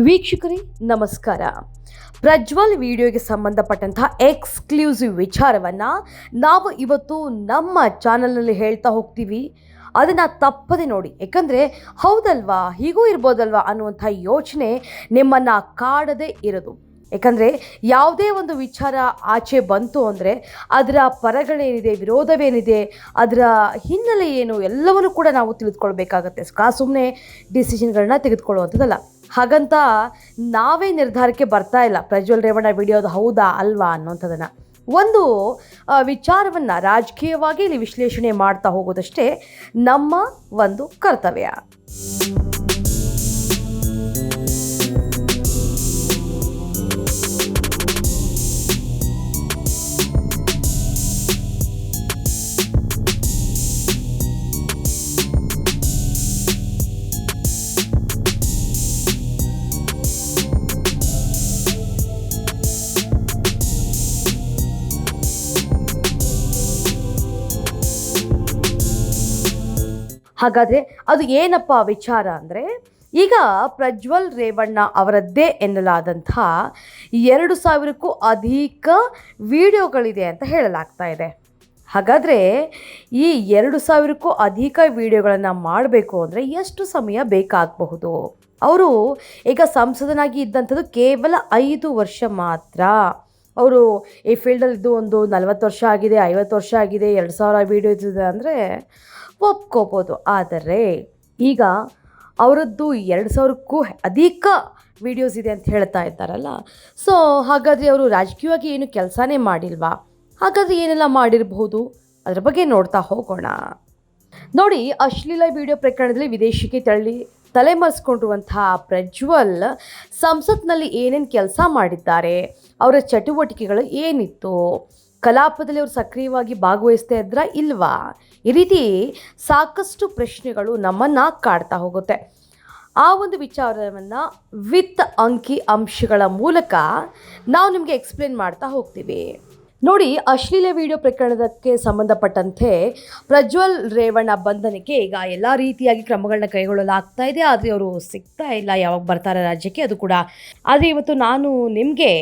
ವೀಕ್ಷಕರೇ, ನಮಸ್ಕಾರ. ಪ್ರಜ್ವಲ್ ವಿಡಿಯೋಗೆ ಸಂಬಂಧಪಟ್ಟಂತಹ ಎಕ್ಸ್ಕ್ಲೂಸಿವ್ ವಿಚಾರವನ್ನು ನಾವು ಇವತ್ತು ನಮ್ಮ ಚಾನಲ್ನಲ್ಲಿ ಹೇಳ್ತಾ ಹೋಗ್ತೀವಿ. ಅದನ್ನು ತಪ್ಪದೆ ನೋಡಿ. ಯಾಕಂದರೆ ಹೌದಲ್ವಾ? ಹೀಗೂ ಇರ್ಬೋದಲ್ವಾ ಅನ್ನುವಂಥ ಯೋಚನೆ ನಿಮ್ಮನ್ನು ಕಾಡದೇ ಇರೋದು. ಯಾಕಂದರೆ ಯಾವುದೇ ಒಂದು ವಿಚಾರ ಆಚೆ ಬಂತು ಅಂದರೆ, ಅದರ ಪರಗಳೇನಿದೆ, ವಿರೋಧವೇನಿದೆ, ಅದರ ಹಿನ್ನೆಲೆ ಏನು, ಎಲ್ಲವನ್ನು ಕೂಡ ನಾವು ತಿಳಿದುಕೊಳ್ಬೇಕಾಗತ್ತೆ. ಸುಮ್ಮನೆ ಡಿಸಿಷನ್ಗಳನ್ನ ತೆಗೆದುಕೊಳ್ಳುವಂಥದ್ದಲ್ಲ. ಹಾಗಂತ ನಾವೇ ನಿರ್ಧಾರಕ್ಕೆ ಬರ್ತಾ ಇಲ್ಲ. ಪ್ರಜ್ವಲ್ ರೇವಣ್ಣ ವಿಡಿಯೋದು ಹೌದಾ ಅಲ್ವಾ ಅನ್ನೋಂಥದ್ದನ್ನು. ಒಂದು ವಿಚಾರವನ್ನು ರಾಜಕೀಯವಾಗಿ ಇಲ್ಲಿ ವಿಶ್ಲೇಷಣೆ ಮಾಡ್ತಾ ಹೋಗೋದಷ್ಟೇ ನಮ್ಮ ಒಂದು ಕರ್ತವ್ಯ. ಹಾಗಾದರೆ ಅದು ಏನಪ್ಪ ವಿಚಾರ ಅಂದರೆ, ಈಗ ಪ್ರಜ್ವಲ್ ರೇವಣ್ಣ ಅವರದ್ದೇ ಎನ್ನಲಾದಂಥ ಎರಡು ಸಾವಿರಕ್ಕೂ ಅಧಿಕ ವಿಡಿಯೋಗಳಿದೆ ಅಂತ ಹೇಳಲಾಗ್ತಾ ಇದೆ. ಹಾಗಾದರೆ ಈ ಎರಡು ಸಾವಿರಕ್ಕೂ ಅಧಿಕ ವಿಡಿಯೋಗಳನ್ನು ಮಾಡಬೇಕು ಅಂದರೆ ಎಷ್ಟು ಸಮಯ ಬೇಕಾಗಬಹುದು? ಅವರು ಈಗ ಸಂಸದನಾಗಿ ಇದ್ದಂಥದ್ದು ಕೇವಲ ಐದು ವರ್ಷ ಮಾತ್ರ. ಅವರು ಈ ಫೀಲ್ಡಲ್ಲಿದ್ದು ಒಂದು ನಲವತ್ತು ವರ್ಷ ಆಗಿದೆ, ಐವತ್ತು ವರ್ಷ ಆಗಿದೆ, ಎರಡು ಸಾವಿರ ವೀಡಿಯೋ ಇದ್ದಿದೆ ಅಂದರೆ ಒಪ್ಕೋಬೋದು. ಆದರೆ ಈಗ ಅವರದ್ದು ಎರಡು ಸಾವಿರಕ್ಕೂ ಅಧಿಕ ವಿಡಿಯೋಸ್ ಇದೆ ಅಂತ ಹೇಳ್ತಾ ಇದ್ದಾರಲ್ಲ. ಸೊ ಹಾಗಾದರೆ ಅವರು ರಾಜಕೀಯವಾಗಿ ಏನು ಕೆಲಸನೇ ಮಾಡಿಲ್ವಾ? ಹಾಗಾದರೆ ಏನೆಲ್ಲ ಮಾಡಿರಬಹುದು? ಅದರ ಬಗ್ಗೆ ನೋಡ್ತಾ ಹೋಗೋಣ. ನೋಡಿ, ಅಶ್ಲೀಲ ವಿಡಿಯೋ ಪ್ರಕರಣದಲ್ಲಿ ವಿದೇಶಕ್ಕೆ ತಳ್ಳಿ ತಲೆಮರೆಸ್ಕೊಂಡಿರುವಂತಹ ಪ್ರಜ್ವಲ್ ಸಂಸತ್ನಲ್ಲಿ ಏನೇನು ಕೆಲಸ ಮಾಡಿದ್ದಾರೆ? ಅವರ ಚಟುವಟಿಕೆಗಳು ಏನಿತ್ತು? ಕಲಾಪದಲ್ಲಿ ಅವರು ಸಕ್ರಿಯವಾಗಿ ಭಾಗವಹಿಸ್ತಾ ಇದ್ರ ಇಲ್ವಾ? ಈ ರೀತಿ ಸಾಕಷ್ಟು ಪ್ರಶ್ನೆಗಳು ನಮ್ಮನ್ನು ಕಾಡ್ತಾ ಹೋಗುತ್ತೆ. ಆ ಒಂದು ವಿಚಾರವನ್ನು ವಿತ್ ಅಂಕಿ ಅಂಶಗಳ ಮೂಲಕ ನಾವು ನಿಮಗೆ ಎಕ್ಸ್ಪ್ಲೇನ್ ಮಾಡ್ತಾ ಹೋಗ್ತೀವಿ. ನೋಡಿ, ಅಶ್ಲೀಲ ವಿಡಿಯೋ ಪ್ರಕರಣಕ್ಕೆ ಸಂಬಂಧಪಟ್ಟಂತೆ ಪ್ರಜ್ವಲ್ ರೇವಣ್ಣ ಬಂಧನಕ್ಕೆ ಈಗ ಎಲ್ಲ ರೀತಿಯಾಗಿ ಕ್ರಮಗಳನ್ನ ಕೈಗೊಳ್ಳಲಾಗ್ತಾ ಇದೆ. ಆದರೆ ಅವರು ಸಿಗ್ತಾ ಇಲ್ಲ, ಯಾವಾಗ ಬರ್ತಾರೆ ರಾಜ್ಯಕ್ಕೆ, ಅದು ಕೂಡ ಆದರೆ ಇವತ್ತು ನಾನು ನಿಮಗೆ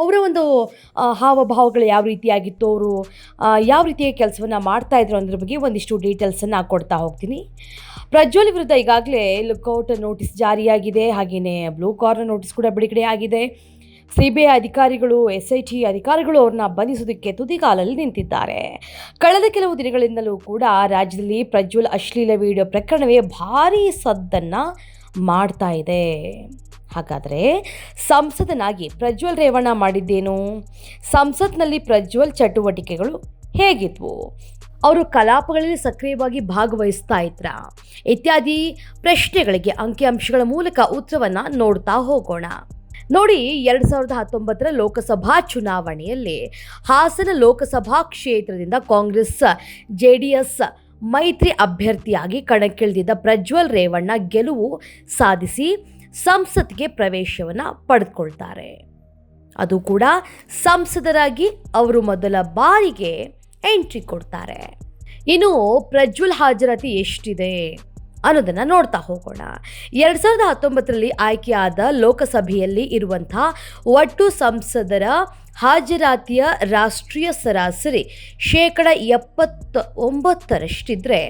ಅವರ ಒಂದು ಹಾವಭಾವಗಳು ಯಾವ ರೀತಿಯಾಗಿತ್ತು, ಅವರು ಯಾವ ರೀತಿಯ ಕೆಲಸವನ್ನು ಮಾಡ್ತಾ ಇದ್ರು ಅನ್ನೋದ್ರ ಬಗ್ಗೆ ಒಂದಿಷ್ಟು ಡೀಟೇಲ್ಸನ್ನು ಕೊಡ್ತಾ ಹೋಗ್ತೀನಿ. ಪ್ರಜ್ವಲ್ ವಿರುದ್ಧ ಈಗಾಗಲೇ ಲುಕ್ಔಟ್ ನೋಟಿಸ್ ಜಾರಿಯಾಗಿದೆ ಹಾಗೆಯೇ ಬ್ಲೂ ಕಾರ್ನರ್ ನೋಟಿಸ್ ಕೂಡ ಬಿಡುಗಡೆ ಆಗಿದೆ. ಸಿ ಬಿ ಐ ಅಧಿಕಾರಿಗಳು ಎಸ್ ಐ ಟಿ ಅಧಿಕಾರಿಗಳು ಅವ್ರನ್ನ ಬಂಧಿಸೋದಕ್ಕೆ ತುದಿಗಾಲಲ್ಲಿ ನಿಂತಿದ್ದಾರೆ. ಕಳೆದ ಕೆಲವು ದಿನಗಳಿಂದಲೂ ಕೂಡ ರಾಜ್ಯದಲ್ಲಿ ಪ್ರಜ್ವಲ್ ಅಶ್ಲೀಲ ವಿಡಿಯೋ ಪ್ರಕರಣವೇ ಭಾರೀ ಸದ್ದನ್ನು ಮಾಡ್ತಾ ಇದೆ. ಹಾಗಾದರೆ ಸಂಸದನಾಗಿ ಪ್ರಜ್ವಲ್ ರೇವಣ್ಣ ಮಾಡಿದ್ದೇನು? ಸಂಸತ್ನಲ್ಲಿ ಪ್ರಜ್ವಲ್ ಚಟುವಟಿಕೆಗಳು ಹೇಗಿದ್ವು? ಅವರು ಕಲಾಪಗಳಲ್ಲಿ ಸಕ್ರಿಯವಾಗಿ ಭಾಗವಹಿಸ್ತಾ ಇದ್ರ? ಇತ್ಯಾದಿ ಪ್ರಶ್ನೆಗಳಿಗೆ ಅಂಕಿಅಂಶಗಳ ಮೂಲಕ ಉತ್ತರವನ್ನು ನೋಡ್ತಾ ಹೋಗೋಣ. ನೋಡಿ, ಎರಡು ಸಾವಿರದ ಹತ್ತೊಂಬತ್ತರ ಲೋಕಸಭಾ ಚುನಾವಣೆಯಲ್ಲಿ ಹಾಸನ ಲೋಕಸಭಾ ಕ್ಷೇತ್ರದಿಂದ ಕಾಂಗ್ರೆಸ್ ಜೆ ಡಿ ಎಸ್ ಮೈತ್ರಿ ಅಭ್ಯರ್ಥಿಯಾಗಿ ಕಣಕ್ಕಿಳಿದಿದ್ದ ಪ್ರಜ್ವಲ್ ರೇವಣ್ಣ ಗೆಲುವು ಸಾಧಿಸಿ ಸಂಸತ್ಗೆ ಪ್ರವೇಶವನ್ನು ಪಡೆದುಕೊಳ್ತಾರೆ. ಅದು ಕೂಡ ಸಂಸದರಾಗಿ ಅವರು ಮೊದಲ ಬಾರಿಗೆ ಎಂಟ್ರಿ ಕೊಡ್ತಾರೆ. ಇನ್ನು ಪ್ರಜ್ವಲ್ ಹಾಜರಾತಿ ಎಷ್ಟಿದೆ? ಅನ್ನೋದನ್ನು ನೋಡ್ತಾ ಹೋಗೋಣ. ಎರಡು ಸಾವಿರದ ಹತ್ತೊಂಬತ್ತರಲ್ಲಿ ಆಯ್ಕೆಯಾದ ಲೋಕಸಭೆಯಲ್ಲಿ ಇರುವಂಥ ಒಟ್ಟು ಸಂಸದರ ಹಾಜರಾತಿಯ ರಾಷ್ಟ್ರೀಯ ಸರಾಸರಿ ಶೇಕಡ ಎಪ್ಪತ್ತ ಒಂಬತ್ತರಷ್ಟಿದ್ರೆ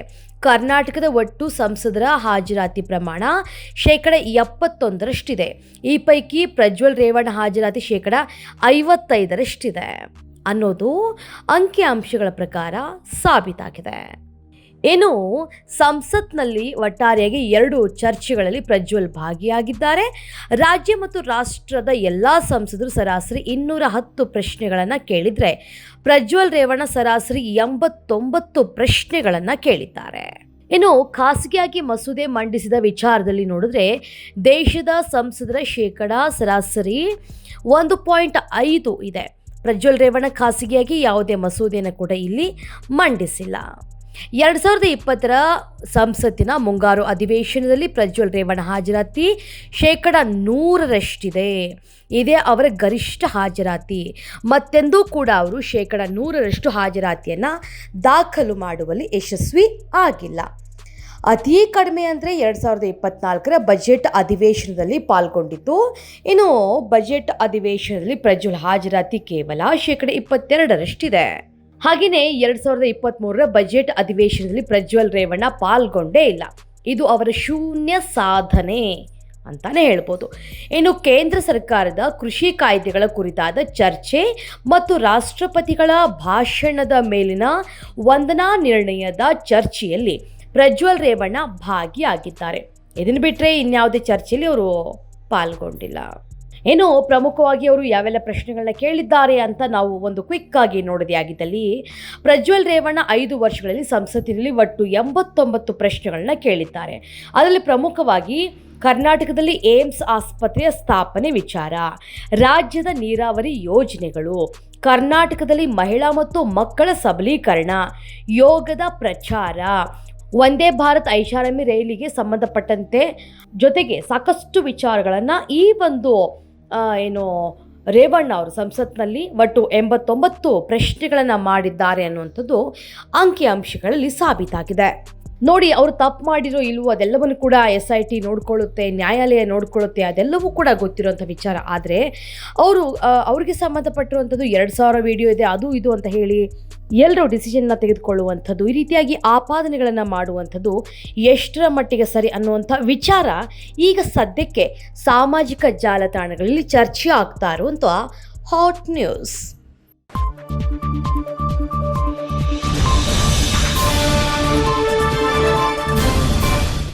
ಕರ್ನಾಟಕದ ಒಟ್ಟು ಸಂಸದರ ಹಾಜರಾತಿ ಪ್ರಮಾಣ ಶೇಕಡ ಎಪ್ಪತ್ತೊಂದರಷ್ಟಿದೆ. ಈ ಪೈಕಿ ಪ್ರಜ್ವಲ್ ರೇವಣ್ಣ ಹಾಜರಾತಿ ಶೇಕಡ ಐವತ್ತೈದರಷ್ಟಿದೆ ಅನ್ನೋದು ಅಂಕಿಅಂಶಗಳ ಪ್ರಕಾರ ಸಾಬೀತಾಗಿದೆ. ಇನ್ನು ಸಂಸತ್ನಲ್ಲಿ ಒಟ್ಟಾರೆಯಾಗಿ ಎರಡು ಚರ್ಚೆಗಳಲ್ಲಿ ಪ್ರಜ್ವಲ್ ಭಾಗಿಯಾಗಿದ್ದಾರೆ ರಾಜ್ಯ ಮತ್ತು ರಾಷ್ಟ್ರದ ಎಲ್ಲ ಸಂಸದರು ಸರಾಸರಿ ಇನ್ನೂರ ಹತ್ತು ಪ್ರಶ್ನೆಗಳನ್ನು ಕೇಳಿದರೆ ಪ್ರಜ್ವಲ್ ರೇವಣ್ಣ ಸರಾಸರಿ ಎಂಬತ್ತೊಂಬತ್ತು ಪ್ರಶ್ನೆಗಳನ್ನು ಕೇಳಿದ್ದಾರೆ. ಇನ್ನು ಖಾಸಗಿಯಾಗಿ ಮಸೂದೆ ಮಂಡಿಸಿದ ವಿಚಾರದಲ್ಲಿ ನೋಡಿದ್ರೆ ದೇಶದ ಸಂಸದರ ಶೇಕಡ ಸರಾಸರಿ ಒಂದು ಪಾಯಿಂಟ್ ಐದು ಇದೆ. ಪ್ರಜ್ವಲ್ ರೇವಣ್ಣ ಖಾಸಗಿಯಾಗಿ ಯಾವುದೇ ಮಸೂದೆಯನ್ನು ಕೂಡ ಇಲ್ಲಿ ಮಂಡಿಸಿಲ್ಲ. ಎರಡು ಸಾವಿರದ ಇಪ್ಪತ್ತರ ಸಂಸತ್ತಿನ ಮುಂಗಾರು ಅಧಿವೇಶನದಲ್ಲಿ ಪ್ರಜ್ವಲ್ ರೇವಣ್ಣ ಹಾಜರಾತಿ, ಶೇಕಡ ನೂರರಷ್ಟಿದೆ. ಇದೇ ಅವರ ಗರಿಷ್ಠ ಹಾಜರಾತಿ. ಮತ್ತೆಂದೂ ಕೂಡ ಅವರು ಶೇಕಡ ನೂರರಷ್ಟು ಹಾಜರಾತಿಯನ್ನು ದಾಖಲು ಮಾಡುವಲ್ಲಿ ಯಶಸ್ವಿ ಆಗಿಲ್ಲ. ಅತಿ ಕಡಿಮೆ ಅಂದರೆ ಎರಡು ಸಾವಿರದ ಇಪ್ಪತ್ನಾಲ್ಕರ ಬಜೆಟ್ ಅಧಿವೇಶನದಲ್ಲಿ ಪಾಲ್ಗೊಂಡಿದ್ದು ಇನ್ನು ಬಜೆಟ್ ಅಧಿವೇಶನದಲ್ಲಿ ಪ್ರಜ್ವಲ್ ಹಾಜರಾತಿ ಕೇವಲ ಶೇಕಡ ಇಪ್ಪತ್ತೆರಡರಷ್ಟಿದೆ. ಹಾಗೆಯೇ ಎರಡ್ ಸಾವಿರದ ಇಪ್ಪತ್ತ್ಮೂರರ ಬಜೆಟ್ ಅಧಿವೇಶನದಲ್ಲಿ ಪ್ರಜ್ವಲ್ ರೇವಣ್ಣ ಪಾಲ್ಗೊಂಡೇ ಇಲ್ಲ. ಇದು ಅವರ ಶೂನ್ಯ ಸಾಧನೆ ಅಂತಾನೆ ಹೇಳ್ಬೋದು. ಇನ್ನು ಕೇಂದ್ರ ಸರ್ಕಾರದ ಕೃಷಿ ಕಾಯ್ದೆಗಳ ಕುರಿತಾದ ಚರ್ಚೆ ಮತ್ತು ರಾಷ್ಟ್ರಪತಿಗಳ ಭಾಷಣದ ಮೇಲಿನ ವಂದನಾ ನಿರ್ಣಯದ ಚರ್ಚೆಯಲ್ಲಿ ಪ್ರಜ್ವಲ್ ರೇವಣ್ಣ ಭಾಗಿಯಾಗಿದ್ದಾರೆ. ಇದನ್ನು ಬಿಟ್ಟರೆ ಇನ್ಯಾವುದೇ ಚರ್ಚೆಯಲ್ಲಿ ಅವರು ಪಾಲ್ಗೊಂಡಿಲ್ಲ. ಏನು ಪ್ರಮುಖವಾಗಿ ಅವರು ಯಾವೆಲ್ಲ ಪ್ರಶ್ನೆಗಳನ್ನ ಕೇಳಿದ್ದಾರೆ ಅಂತ ನಾವು ಒಂದು ಕ್ವಿಕ್ ಆಗಿ ನೋಡೋದೇ ಆಗಿದ್ದಲ್ಲಿ, ಪ್ರಜ್ವಲ್ ರೇವಣ್ಣ ಐದು ವರ್ಷಗಳಲ್ಲಿ ಸಂಸತ್ತಿನಲ್ಲಿ ಒಟ್ಟು ಎಂಬತ್ತೊಂಬತ್ತು ಪ್ರಶ್ನೆಗಳನ್ನ ಕೇಳಿದ್ದಾರೆ. ಅದರಲ್ಲಿ ಪ್ರಮುಖವಾಗಿ ಕರ್ನಾಟಕದಲ್ಲಿ ಏಮ್ಸ್ ಆಸ್ಪತ್ರೆಯ ಸ್ಥಾಪನೆ ವಿಚಾರ, ರಾಜ್ಯದ ನೀರಾವರಿ ಯೋಜನೆಗಳು, ಕರ್ನಾಟಕದಲ್ಲಿ ಮಹಿಳಾ ಮತ್ತು ಮಕ್ಕಳ ಸಬಲೀಕರಣ, ಯೋಗದ ಪ್ರಚಾರ ಒಂದೇ ಭಾರತ್ ಐಷಾರಾಮಿ ರೈಲಿಗೆ ಸಂಬಂಧಪಟ್ಟಂತೆ ಜೊತೆಗೆ ಸಾಕಷ್ಟು ವಿಚಾರಗಳನ್ನು ಈ ಒಂದು ಏನು ರೇವಣ್ಣ ಅವರು ಸಂಸತ್ನಲ್ಲಿ ಒಟ್ಟು ಎಂಬತ್ತೊಂಬತ್ತು ಪ್ರಶ್ನೆಗಳನ್ನು ಮಾಡಿದ್ದಾರೆ ಅನ್ನುವಂಥದ್ದು ಅಂಕಿಅಂಶಗಳಲ್ಲಿ ಸಾಬೀತಾಗಿದೆ. ನೋಡಿ, ಅವರು ತಪ್ಪು ಮಾಡಿರೋ ಇಲ್ವೋ, ಅದೆಲ್ಲವನ್ನು ಕೂಡ ಎಸ್ ಐ ಟಿ ನೋಡ್ಕೊಳ್ಳುತ್ತೆ, ನ್ಯಾಯಾಲಯ ನೋಡ್ಕೊಳ್ಳುತ್ತೆ, ಅದೆಲ್ಲವೂ ಕೂಡ ಗೊತ್ತಿರೋಂಥ ವಿಚಾರ. ಆದರೆ, ಅವರು ಅವ್ರಿಗೆ ಸಂಬಂಧಪಟ್ಟಿರುವಂಥದ್ದು ಎರಡು ಸಾವಿರ ವಿಡಿಯೋ ಇದೆ, ಅದು ಇದು ಅಂತ ಹೇಳಿ ಎಲ್ಲರೂ ಡಿಸಿಷನ್ನ ತೆಗೆದುಕೊಳ್ಳುವಂಥದ್ದು, ಈ ರೀತಿಯಾಗಿ ಆಪಾದನೆಗಳನ್ನು ಮಾಡುವಂಥದ್ದು ಎಷ್ಟರ ಮಟ್ಟಿಗೆ ಸರಿ ಅನ್ನುವಂಥ ವಿಚಾರ ಈಗ ಸದ್ಯಕ್ಕೆ ಸಾಮಾಜಿಕ ಜಾಲತಾಣಗಳಲ್ಲಿ ಚರ್ಚೆ ಆಗ್ತಾ ಇರುವಂಥ ಹಾಟ್ ನ್ಯೂಸ್